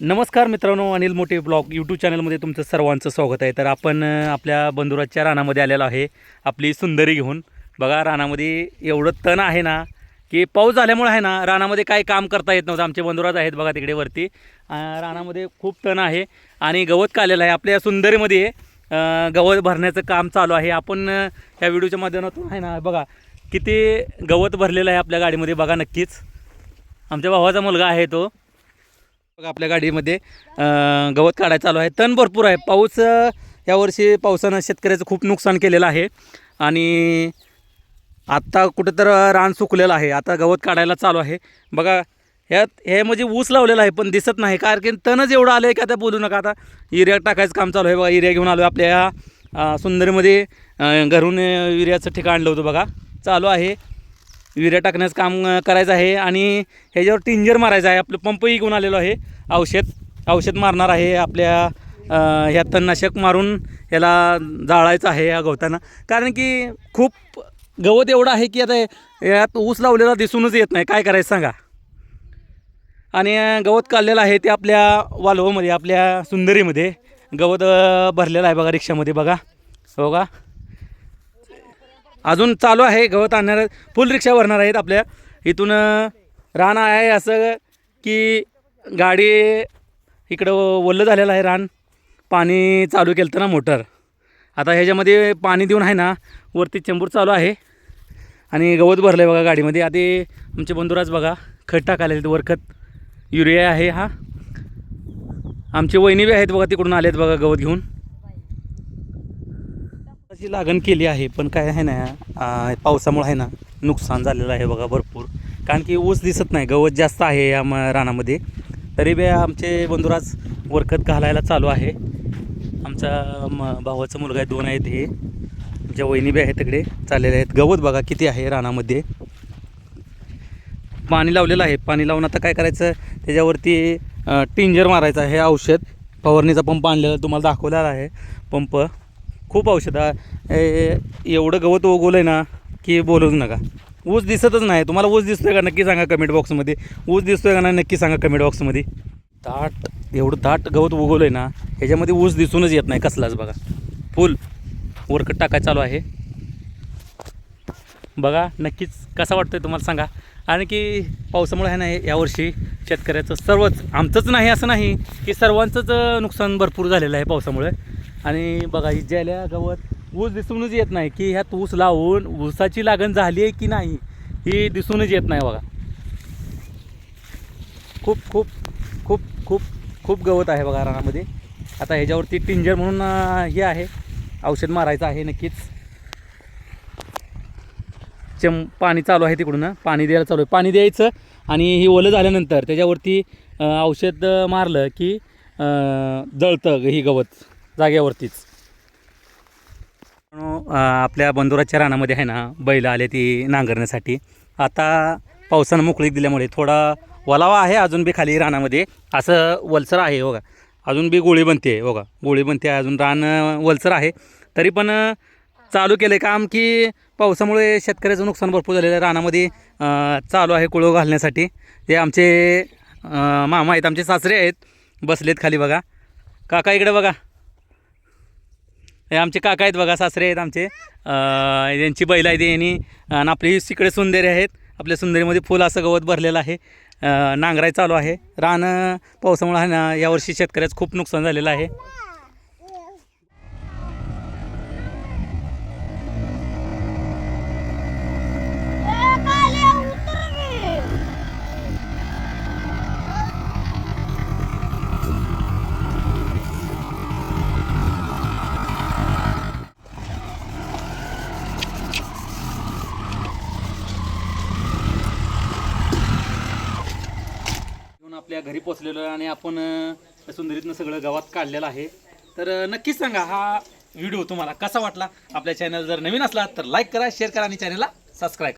नमस्कार मित्रांनो अनिल मोठे ब्लॉग यूट्यूब चॅनलमध्ये तुमचं सर्वांचं स्वागत आहे. तर आपण आपल्या बंधुराजच्या रानामध्ये आलेलो आहे आपली सुंदरी घेऊन. बघा रानामध्ये एवढं तण आहे ना की पाऊस झाल्यामुळे आहे ना रानामध्ये काय काम करता येत नव्हतं. आमचे बंधुराज आहेत बघा तिकडे वरती. रानामध्ये खूप तण आहे आणि गवत काढलेलं आहे. आपल्या सुंदरीमध्ये गवत भरण्याचं काम चालू आहे. आपण ह्या या व्हिडिओच्या माध्यमातून आहे ना बघा किती गवत भरलेलं आहे आपल्या गाडीमध्ये. बघा नक्कीच. आमच्या भावाचा मुलगा आहे तो. बघा आपल्या गाडीमध्ये गवत काढायला चालू आहे. तण भरपूर आहे. पाऊस यावर्षी पावसानं शेतकऱ्याचं खूप नुकसान केलेलं आहे. आणि आत्ता कुठंतर रान सुकलेलं आहे. आता गवत काढायला चालू आहे. बघा ह्यात हे म्हणजे ऊस लावलेला आहे पण दिसत नाही. कारण की तणच एवढं आलं आहे की आता बोलू नका. आता युरिया टाकायचं काम चालू आहे. बघा युरिया घेऊन आलो आहे आपल्या ह्या सुंदरीमध्ये घरून युरियाचं ठिकाण आणलं होतं बघा. चालू आहे. युरिया टाकण्याचं काम करायचं आहे. आणि ह्याच्यावर टिंजर मारायचं आहे. आपलं पंपही घेऊन आलेलो आहे. औषध औषध मारणार आहे आपल्या ह्या तणनाशक मारून ह्याला जाळायचं आहे या गवताना. कारण की खूप गवत एवढं आहे की आता यात ऊस लावलेला दिसूनच येत नाही. काय करायचं सांगा? आणि गवत काढलेलं आहे ते आपल्या वालवमध्ये आपल्या सुंदरीमध्ये. गवत भरलेलं आहे बघा रिक्षामध्ये बघा. हो का? अजून चालू आहे गवत आणणार. फुल रिक्षा भरणार आहेत आपल्या. इथून रान आहे असं की गाडी इकडं ओल्लं झालेलं आहे रान. पाणी चालू केलं तर ना मोटर. आता ह्याच्यामध्ये पाणी देऊन आहे ना वरती चेंबूर चालू आहे. आणि गवत भरलं आहे बघा गाडीमध्ये. आधी आमचे बंधुराज बघा खत टाकायला वर खत युरिया आहे हा. आमचे वहिनी बी आहेत बघा तिकडून आले आहेत बघा गवत घेऊन. त्याची लागण केली आहे पण काय आहे ना पावसामुळं पावसामुळे आहे ना नुकसान झालेलं आहे बघा भरपूर. कारण की ऊस दिसत नाही गवत जास्त आहे या म- रानामध्ये. तरी बी आमचे बंधुराज वरखत घालायला चालू आहे. आमचा म भावाचा मुलगा आहे दोन आहेत हे. आमच्या वहिनी बी आहेत तिकडे चाललेले आहेत. गवत बघा किती आहे रानामध्ये. पाणी लावलेलं आहे. पाणी लावून आता काय करायचं? त्याच्यावरती टिंजर मारायचं आहे औषध. फवारणीचा पंप आणलेला तुम्हाला दाखवलेला आहे. पंप. खूप औषध. एवढं गवत उगवलं आहे ना की बोलूच नका. ऊस दिसतच नाही. तुम्हाला ऊस दिसतोय का? नक्की सांगा कमेंट बॉक्समध्ये ऊस दिसतोय का नाही? नक्की सांगा कमेंट बॉक्समध्ये दाट एवढं दाट गवत उगवलं आहे ना ह्याच्यामध्ये ऊस दिसूनच येत नाही कसलाच बघा. फुल वरकट टाकाय चालू आहे. बघा नक्कीच कसा वाटतोय तुम्हाला सांगा. आणि की पावसामुळे आहे नाही यावर्षी शेतकऱ्याचं सर्वच आमचंच नाही असं नाही की सर्वांचंच नुकसान भरपूर झालेलं आहे पावसामुळे. आणि बघा ही ज्याला गवत ऊस दिसूनच येत नाही की ह्यात ऊस लावून ऊसाची लागण झाली आहे की नाही ही दिसूनच येत नाही बघा. खूप खूप खूप खूप खूप गवत आहे बघा रानामध्ये. आता ह्याच्यावरती टिंजर म्हणून हे आहे. औषध मारायचं आहे नक्कीच. चम पाणी चालू आहे तिकडून. पाणी द्यायला चालू आहे. पाणी द्यायचं आणि हे ओलं झाल्यानंतर त्याच्यावरती औषध मारलं की जळतं ही गवत जाग्यावरतीच आपल्या बंदुराच्या रानामध्ये आहे ना बैल आले ती नांगरण्यासाठी. आता पावसानं मोकळीक दिल्यामुळे थोडा वलावा आहे अजून बी खाली रानामध्ये. असं वलसर आहे हो बघा अजून बी गोळी बनते हो आहे बघा गोळी बनते आहे अजून रान वलसर आहे. तरी पण चालू केलं आहे काम की पावसामुळे शेतकऱ्याचं नुकसान भरपूर झालेलं आहे रानामध्ये. चालू आहे कुळं घालण्यासाठी. ते आमचे मामा आहेत आमचे सासरे आहेत. बसलेत खाली बघा. काका इकडे बघा. हे आमचे काका आहेत बघा सासरे आहेत आमचे. यांची बैल आहे यांनी. आणि आपली तिकडे सुंदरी आहेत. आपल्या सुंदरीमध्ये फुल असं गवत भरलेलं आहे. नांगराय चालू आहे. रान पावसामुळं पावसामुळे ना यावर्षी शेतकऱ्याचं खूप नुकसान झालेलं आहे. आपल्या घरी पोचलेलो आहे आणि आपण अं, सुंदरीतनं सगळं गावात काढलेलं आहे. तर नक्कीच सांगा हा व्हिडिओ तुम्हाला कसा वाटला? आपल्या चॅनल जर नवीन असला तर लाईक करा शेअर करा आणि चॅनलला सबस्क्राईब